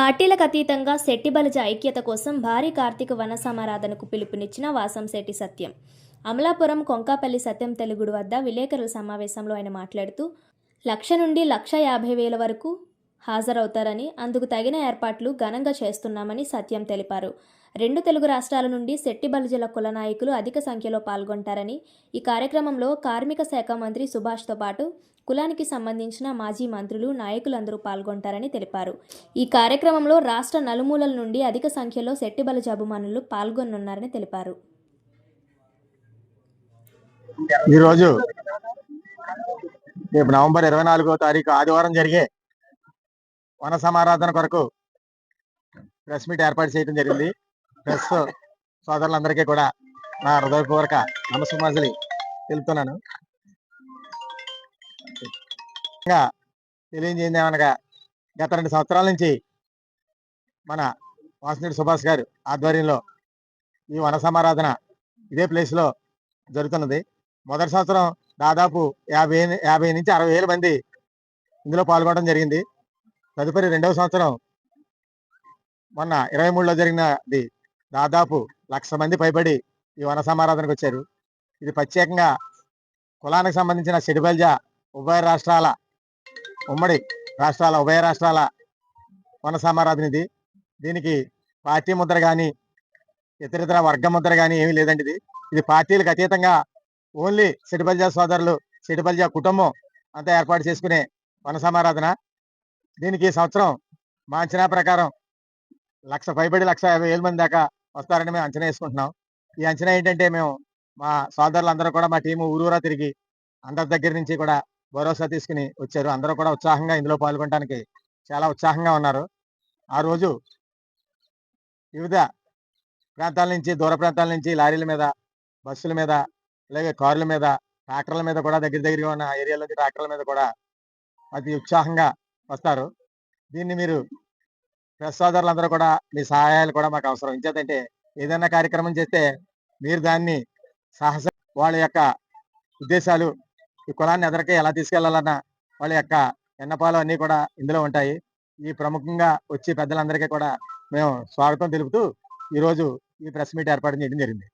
పార్టీలకు అతీతంగా శెట్టిబలజ ఐక్యత కోసం భారీ కార్తీక వన సమారాధనకు పిలుపునిచ్చిన వాసంశెట్టి సత్యం. అమలాపురం కొంకాపల్లి సత్యం తెలుగుడు వద్ద విలేకరుల సమావేశంలో ఆయన మాట్లాడుతూ లక్ష నుండి లక్ష యాభై వేల వరకు హాజరవుతారని అందుకు తగిన ఏర్పాట్లు ఘనంగా చేస్తున్నామని సత్యం తెలిపారు. రెండు తెలుగు రాష్ట్రాల నుండి శెట్టి బలిజల కుల నాయకులు అధిక సంఖ్యలో పాల్గొంటారని ఈ కార్యక్రమంలో కార్మిక శాఖ మంత్రి సుభాష్తో పాటు కులానికి సంబంధించిన మాజీ మంత్రులు నాయకులందరూ పాల్గొంటారని తెలిపారు. ఈ కార్యక్రమంలో రాష్ట్ర నలుమూలల నుండి అధిక సంఖ్యలో శెట్టి బలిజ అభిమానులు పాల్గొనున్నారని తెలిపారు. ఈరోజు రేపు నవంబర్ ఇరవై నాలుగో తారీఖు ఆదివారం జరిగే వన సమారాధన కొరకు ప్రెస్ మీట్ ఏర్పాటు చేయడం జరిగింది. ప్రెస్ సోదరులందరికీ కూడా నా హృదయపూర్వక నమస్సుమాజలి తెలుపుతున్నాను. ఇంకా గత రెండు సంవత్సరాల నుంచి మన వాసునేడు సుభాష్ గారు ఆధ్వర్యంలో ఈ వన సమారాధన ఇదే ప్లేస్లో జరుగుతున్నది. మొదటి సంవత్సరం దాదాపు యాభై యాభై నుంచి అరవై వేల మంది ఇందులో పాల్గొనడం జరిగింది. తదుపరి రెండవ సంవత్సరం మొన్న ఇరవై మూడులో జరిగినది. దాదాపు లక్ష మంది పైబడి ఈ వన సమారాధనకు వచ్చారు. ఇది ప్రత్యేకంగా కులానికి సంబంధించిన సిడిబల్జ ఉభయ రాష్ట్రాల ఉమ్మడి రాష్ట్రాల ఉభయ రాష్ట్రాల వన సమారాధన ఇది దీనికి పార్టీ ముద్ర కానీ ఇతరితర వర్గ ముద్ర కానీ ఏమీ లేదండి ఇది ఇది పార్టీలకు అతీతంగా ఓన్లీ సిడిబల్జా సోదరులు సిడిబల్జా కుటుంబం అంతా ఏర్పాటు చేసుకునే వన సమారాధన. దీనికి ఈ సంవత్సరం మా అంచనా ప్రకారం లక్ష పైబడి లక్ష యాభై వేల మంది దాకా వస్తారని మేము అంచనా వేసుకుంటున్నాం. ఈ అంచనా ఏంటంటే మేము మా సోదరులందరూ కూడా మా టీము ఊరూరా తిరిగి అందరి దగ్గర నుంచి కూడా భరోసా తీసుకుని వచ్చారు. అందరూ కూడా ఉత్సాహంగా ఇందులో పాల్గొనడానికి చాలా ఉత్సాహంగా ఉన్నారు. ఆ రోజు వివిధ ప్రాంతాల నుంచి దూర ప్రాంతాల నుంచి లారీల మీద బస్సుల మీద అలాగే కార్ల మీద ట్రాక్టర్ల మీద కూడా దగ్గర దగ్గరగా ఉన్న ఏరియాలో ట్రాక్టర్ల మీద కూడా అతి ఉత్సాహంగా వస్తారు. దీన్ని మీరు ప్రెస్ సోదరులందరూ కూడా మీ సహాయాలు కూడా మాకు అవసరం. ఇంచేతంటే ఏదైనా కార్యక్రమం చేస్తే మీరు దాన్ని సాహస వాళ్ళ యొక్క ఉద్దేశాలు ఈ కులాన్ని ఎదరికే ఎలా తీసుకెళ్ళాలన్న వాళ్ళ యొక్క ఎన్నపాలు అన్నీ కూడా ఇందులో ఉంటాయి. ఈ ప్రముఖంగా వచ్చి పెద్దలందరికీ కూడా మేము స్వాగతం తెలుపుతూ ఈరోజు ఈ ప్రెస్ మీట్ ఏర్పాటు చేయడం జరిగింది.